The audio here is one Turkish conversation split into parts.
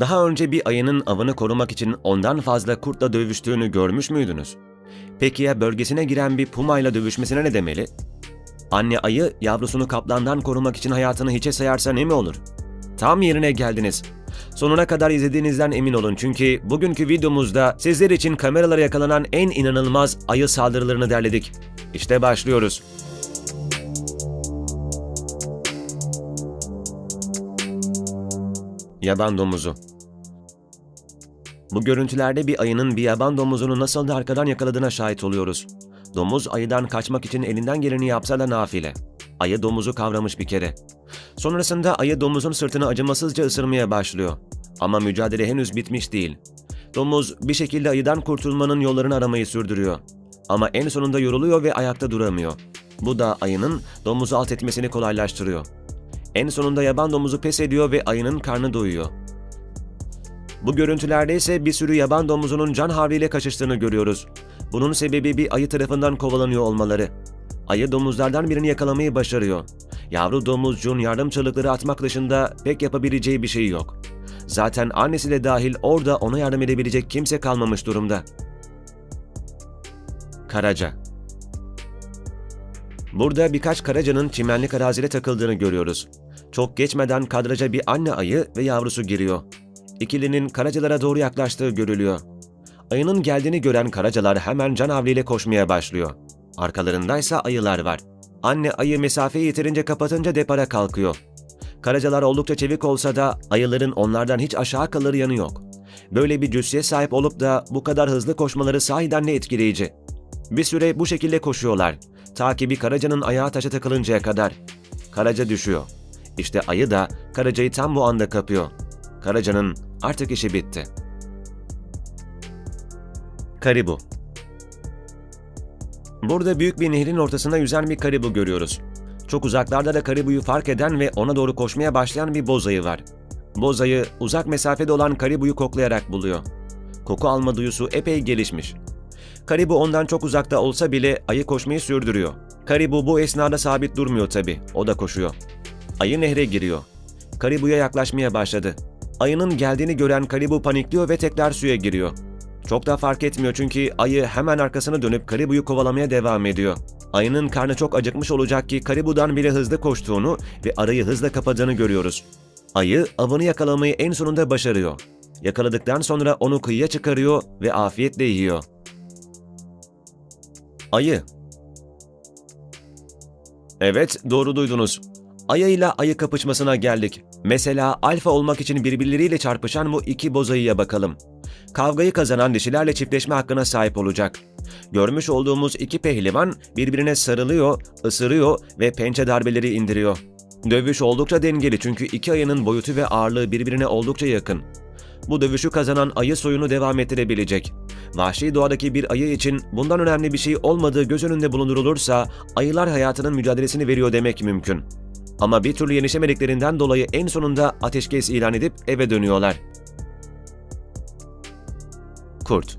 Daha önce bir ayının avını korumak için ondan fazla kurtla dövüştüğünü görmüş müydünüz? Peki ya bölgesine giren bir pumayla dövüşmesine ne demeli? Anne ayı yavrusunu kaplandan korumak için hayatını hiçe sayarsa ne mi olur? Tam yerine geldiniz. Sonuna kadar izlediğinizden emin olun çünkü bugünkü videomuzda sizler için kameralara yakalanan en inanılmaz ayı saldırılarını derledik. İşte başlıyoruz. Yaban domuzu Bu görüntülerde bir ayının bir yaban domuzunu nasıl da arkadan yakaladığına şahit oluyoruz. Domuz ayıdan kaçmak için elinden geleni yapsa da nafile. Ayı domuzu kavramış bir kere. Sonrasında ayı domuzun sırtını acımasızca ısırmaya başlıyor. Ama mücadele henüz bitmiş değil. Domuz bir şekilde ayıdan kurtulmanın yollarını aramayı sürdürüyor. Ama en sonunda yoruluyor ve ayakta duramıyor. Bu da ayının domuzu alt etmesini kolaylaştırıyor. En sonunda yaban domuzu pes ediyor ve ayının karnı doyuyor. Bu görüntülerde ise bir sürü yaban domuzunun can havliyle kaçıştığını görüyoruz. Bunun sebebi bir ayı tarafından kovalanıyor olmaları. Ayı domuzlardan birini yakalamayı başarıyor. Yavru domuzcuğun yardım çığlıkları atmak dışında pek yapabileceği bir şey yok. Zaten annesi de dahil orada ona yardım edebilecek kimse kalmamış durumda. Karaca Burada birkaç karacanın çimenlik arazide takıldığını görüyoruz. Çok geçmeden kadraja bir anne ayı ve yavrusu giriyor. İkilinin karacalara doğru yaklaştığı görülüyor. Ayının geldiğini gören karacalar hemen can havliyle koşmaya başlıyor. Arkalarındaysa ayılar var. Anne ayı mesafeyi yeterince kapatınca depara kalkıyor. Karacalar oldukça çevik olsa da ayıların onlardan hiç aşağı kalır yanı yok. Böyle bir cüsseye sahip olup da bu kadar hızlı koşmaları sahiden ne etkileyici. Bir süre bu şekilde koşuyorlar. Ta ki bir karacanın ayağı taşa takılıncaya kadar. Karaca düşüyor. İşte ayı da karacayı tam bu anda kapıyor. Karacanın artık işi bitti. Karibu Burada büyük bir nehrin ortasında yüzen bir karibu görüyoruz. Çok uzaklarda da karibuyu fark eden ve ona doğru koşmaya başlayan bir bozayı var. Bozayı uzak mesafede olan karibuyu koklayarak buluyor. Koku alma duyusu epey gelişmiş. Karibu ondan çok uzakta olsa bile ayı koşmayı sürdürüyor. Karibu bu esnada sabit durmuyor tabi, o da koşuyor. Ayı nehre giriyor. Karibu'ya yaklaşmaya başladı. Ayının geldiğini gören Karibu panikliyor ve tekrar suya giriyor. Çok da fark etmiyor çünkü ayı hemen arkasını dönüp Karibu'yu kovalamaya devam ediyor. Ayının karnı çok acıkmış olacak ki Karibu'dan bile hızlı koştuğunu ve arayı hızla kapadığını görüyoruz. Ayı avını yakalamayı en sonunda başarıyor. Yakaladıktan sonra onu kıyıya çıkarıyor ve afiyetle yiyor. Ayı Evet, doğru duydunuz. Ayı ile ayı kapışmasına geldik. Mesela alfa olmak için birbirleriyle çarpışan bu iki bozayıya bakalım. Kavgayı kazanan dişilerle çiftleşme hakkına sahip olacak. Görmüş olduğumuz iki pehlivan birbirine sarılıyor, ısırıyor ve pençe darbeleri indiriyor. Dövüş oldukça dengeli çünkü iki ayının boyutu ve ağırlığı birbirine oldukça yakın. Bu dövüşü kazanan ayı soyunu devam ettirebilecek. Vahşi doğadaki bir ayı için bundan önemli bir şey olmadığı göz önünde bulundurulursa ayılar hayatının mücadelesini veriyor demek mümkün. Ama bir türlü yenişemediklerinden dolayı en sonunda ateşkes ilan edip eve dönüyorlar. Kurt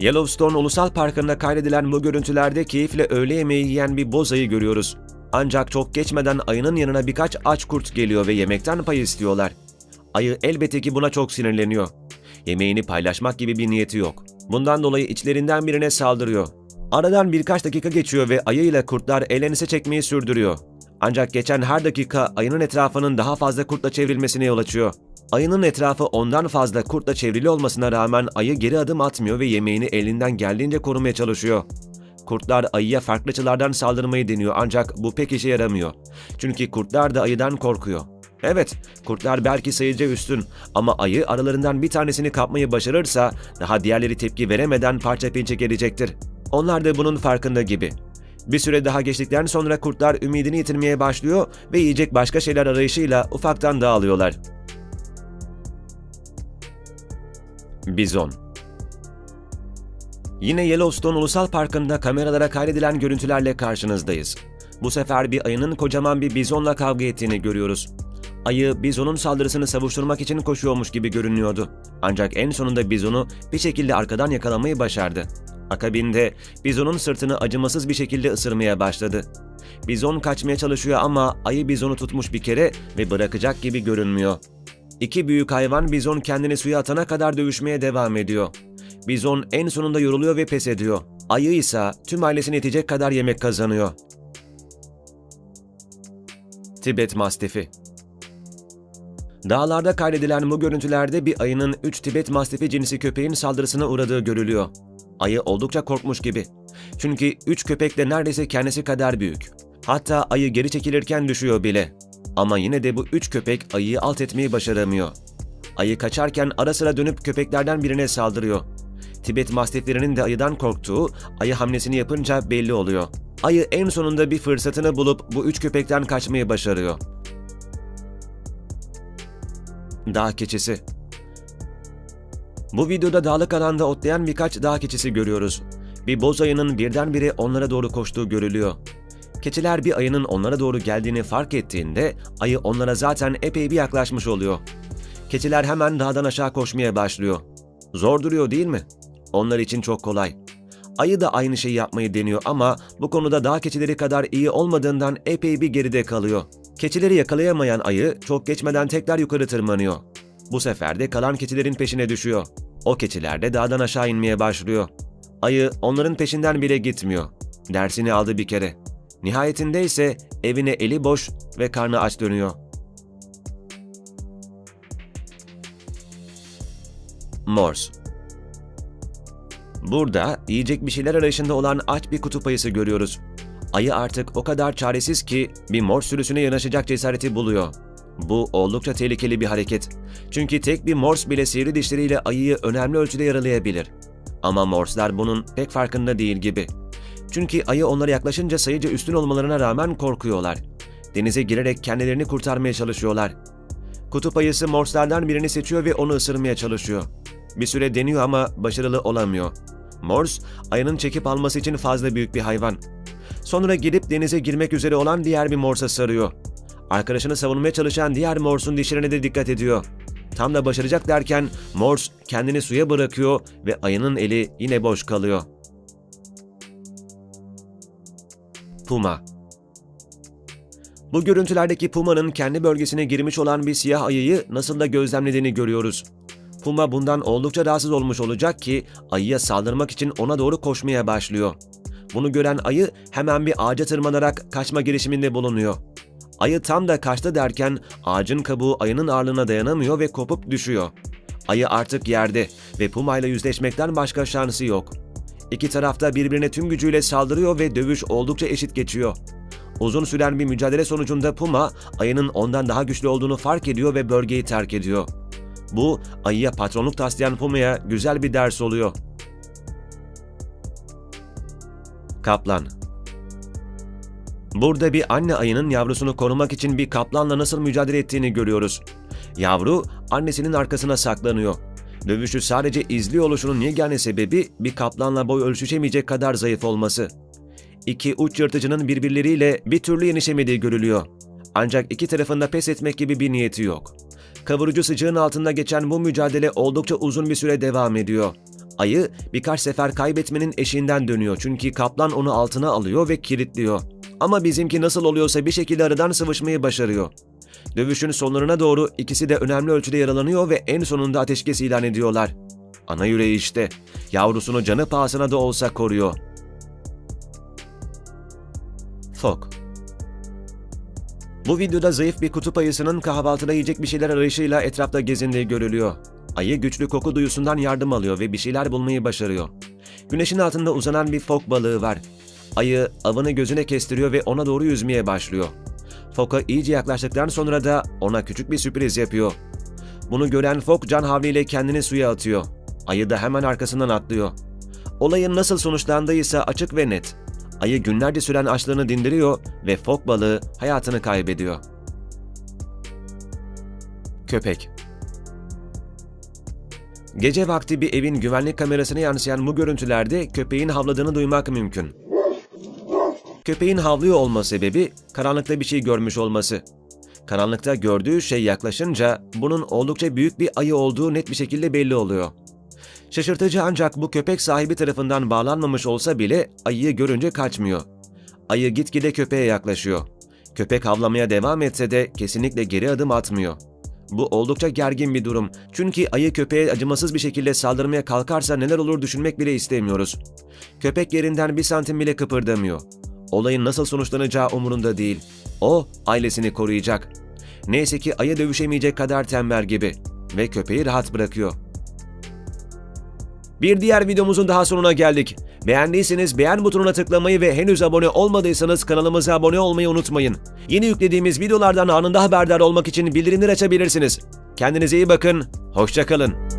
Yellowstone Ulusal Parkı'nda kaydedilen bu görüntülerde keyifle öğle yemeği yiyen bir bozayı görüyoruz. Ancak çok geçmeden ayının yanına birkaç aç kurt geliyor ve yemekten pay istiyorlar. Ayı elbette ki buna çok sinirleniyor. Yemeğini paylaşmak gibi bir niyeti yok. Bundan dolayı içlerinden birine saldırıyor. Aradan birkaç dakika geçiyor ve ayı ile kurtlar elenise çekmeyi sürdürüyor. Ancak geçen her dakika ayının etrafının daha fazla kurtla çevrilmesine yol açıyor. Ayının etrafı ondan fazla kurtla çevrili olmasına rağmen ayı geri adım atmıyor ve yemeğini elinden geldiğince korumaya çalışıyor. Kurtlar ayıya farklı açılardan saldırmayı deniyor ancak bu pek işe yaramıyor. Çünkü kurtlar da ayıdan korkuyor. Evet, kurtlar belki sayıca üstün ama ayı aralarından bir tanesini kapmayı başarırsa daha diğerleri tepki veremeden parça pinçe gelecektir. Onlar da bunun farkında gibi. Bir süre daha geçtikten sonra kurtlar ümidini yitirmeye başlıyor ve yiyecek başka şeyler arayışıyla ufaktan dağılıyorlar. Bizon Yine Yellowstone Ulusal Parkı'nda kameralara kaydedilen görüntülerle karşınızdayız. Bu sefer bir ayının kocaman bir bizonla kavga ettiğini görüyoruz. Ayı bizonun saldırısını savuşturmak için koşuyormuş gibi görünüyordu. Ancak en sonunda bizonu bir şekilde arkadan yakalamayı başardı. Akabinde bizonun sırtını acımasız bir şekilde ısırmaya başladı. Bizon kaçmaya çalışıyor ama ayı bizonu tutmuş bir kere ve bırakacak gibi görünmüyor. İki büyük hayvan bizon kendini suya atana kadar dövüşmeye devam ediyor. Bizon en sonunda yoruluyor ve pes ediyor. Ayı ise tüm ailesini yetecek kadar yemek kazanıyor. Tibet Mastifi Dağlarda kaydedilen bu görüntülerde bir ayının 3 Tibet Mastifi cinsi köpeğin saldırısına uğradığı görülüyor. Ayı oldukça korkmuş gibi. Çünkü 3 köpek de neredeyse kendisi kadar büyük. Hatta ayı geri çekilirken düşüyor bile. Ama yine de bu 3 köpek ayıyı alt etmeyi başaramıyor. Ayı kaçarken ara sıra dönüp köpeklerden birine saldırıyor. Tibet mastiflerinin de ayıdan korktuğu, ayı hamlesini yapınca belli oluyor. Ayı en sonunda bir fırsatını bulup bu üç köpekten kaçmayı başarıyor. Dağ keçisi Bu videoda dağlık alanda otlayan birkaç dağ keçisi görüyoruz. Bir boz ayının birdenbire onlara doğru koştuğu görülüyor. Keçiler bir ayının onlara doğru geldiğini fark ettiğinde ayı onlara zaten epey bir yaklaşmış oluyor. Keçiler hemen dağdan aşağı koşmaya başlıyor. Zor duruyor değil mi? Onlar için çok kolay. Ayı da aynı şeyi yapmayı deniyor ama bu konuda dağ keçileri kadar iyi olmadığından epey bir geride kalıyor. Keçileri yakalayamayan ayı çok geçmeden tekrar yukarı tırmanıyor. Bu sefer de kalan keçilerin peşine düşüyor. O keçiler de dağdan aşağı inmeye başlıyor. Ayı onların peşinden bile gitmiyor. Dersini aldı bir kere. Nihayetinde ise evine eli boş ve karnı aç dönüyor. Morse Burada yiyecek bir şeyler arayışında olan aç bir kutup ayısı görüyoruz. Ayı artık o kadar çaresiz ki bir mor sürüsüne yanaşacak cesareti buluyor. Bu oldukça tehlikeli bir hareket. Çünkü tek bir mors bile sivri dişleriyle ayıyı önemli ölçüde yaralayabilir. Ama morslar bunun pek farkında değil gibi. Çünkü ayı onlara yaklaşınca sayıca üstün olmalarına rağmen korkuyorlar. Denize girerek kendilerini kurtarmaya çalışıyorlar. Kutup ayısı morslardan birini seçiyor ve onu ısırmaya çalışıyor. Bir süre deniyor ama başarılı olamıyor. Morse, ayının çekip alması için fazla büyük bir hayvan. Sonra gidip denize girmek üzere olan diğer bir morsa sarıyor. Arkadaşını savunmaya çalışan diğer morsun dişlerine de dikkat ediyor. Tam da başaracak derken Morse kendini suya bırakıyor ve ayının eli yine boş kalıyor. Puma Bu görüntülerdeki Puma'nın kendi bölgesine girmiş olan bir siyah ayıyı nasıl da gözlemlediğini görüyoruz. Puma bundan oldukça rahatsız olmuş olacak ki ayıya saldırmak için ona doğru koşmaya başlıyor. Bunu gören ayı hemen bir ağaca tırmanarak kaçma girişiminde bulunuyor. Ayı tam da kaçtı derken ağacın kabuğu ayının ağırlığına dayanamıyor ve kopup düşüyor. Ayı artık yerde ve Puma ile yüzleşmekten başka şansı yok. İki tarafta birbirine tüm gücüyle saldırıyor ve dövüş oldukça eşit geçiyor. Uzun süren bir mücadele sonucunda Puma, ayının ondan daha güçlü olduğunu fark ediyor ve bölgeyi terk ediyor. Bu, ayıya patronluk taslayan Puma'ya güzel bir ders oluyor. Kaplan Burada bir anne ayının yavrusunu korumak için bir kaplanla nasıl mücadele ettiğini görüyoruz. Yavru annesinin arkasına saklanıyor. Dövüşü sadece izliyor oluşunun yegane sebebi bir kaplanla boy ölçüşemeyecek kadar zayıf olması. İki uç yırtıcının birbirleriyle bir türlü yenişemediği görülüyor. Ancak iki tarafında pes etmek gibi bir niyeti yok. Kavurucu sıcağın altında geçen bu mücadele oldukça uzun bir süre devam ediyor. Ayı birkaç sefer kaybetmenin eşiğinden dönüyor çünkü kaplan onu altına alıyor ve kilitliyor. Ama bizimki nasıl oluyorsa bir şekilde aradan sıvışmayı başarıyor. Dövüşün sonlarına doğru ikisi de önemli ölçüde yaralanıyor ve en sonunda ateşkes ilan ediyorlar. Ana yüreği işte. Yavrusunu canı pahasına da olsa koruyor. Fok Bu videoda zayıf bir kutup ayısının kahvaltıda yiyecek bir şeyler arayışıyla etrafta gezindiği görülüyor. Ayı güçlü koku duyusundan yardım alıyor ve bir şeyler bulmayı başarıyor. Güneşin altında uzanan bir fok balığı var. Ayı avını gözüne kestiriyor ve ona doğru yüzmeye başlıyor. Foka iyice yaklaştıktan sonra da ona küçük bir sürpriz yapıyor. Bunu gören Fok can havliyle kendini suya atıyor. Ayı da hemen arkasından atlıyor. Olayın nasıl sonuçlandığı ise açık ve net. Ayı günlerce süren açlığını dindiriyor ve fok balığı hayatını kaybediyor. Köpek Gece vakti bir evin güvenlik kamerasına yansıyan bu görüntülerde köpeğin havladığını duymak mümkün. Köpeğin havlıyor olma sebebi karanlıkta bir şey görmüş olması. Karanlıkta gördüğü şey yaklaşınca bunun oldukça büyük bir ayı olduğu net bir şekilde belli oluyor. Şaşırtıcı ancak bu köpek sahibi tarafından bağlanmamış olsa bile ayıyı görünce kaçmıyor. Ayı gitgide köpeğe yaklaşıyor. Köpek havlamaya devam etse de kesinlikle geri adım atmıyor. Bu oldukça gergin bir durum. Çünkü ayı köpeğe acımasız bir şekilde saldırmaya kalkarsa neler olur düşünmek bile istemiyoruz. Köpek yerinden bir santim bile kıpırdamıyor. Olayın nasıl sonuçlanacağı umurunda değil. O ailesini koruyacak. Neyse ki ayı dövüşemeyecek kadar tembel gibi ve köpeği rahat bırakıyor. Bir diğer videomuzun daha sonuna geldik. Beğendiyseniz beğen butonuna tıklamayı ve henüz abone olmadıysanız kanalımıza abone olmayı unutmayın. Yeni yüklediğimiz videolardan anında haberdar olmak için bildirimleri açabilirsiniz. Kendinize iyi bakın, hoşçakalın.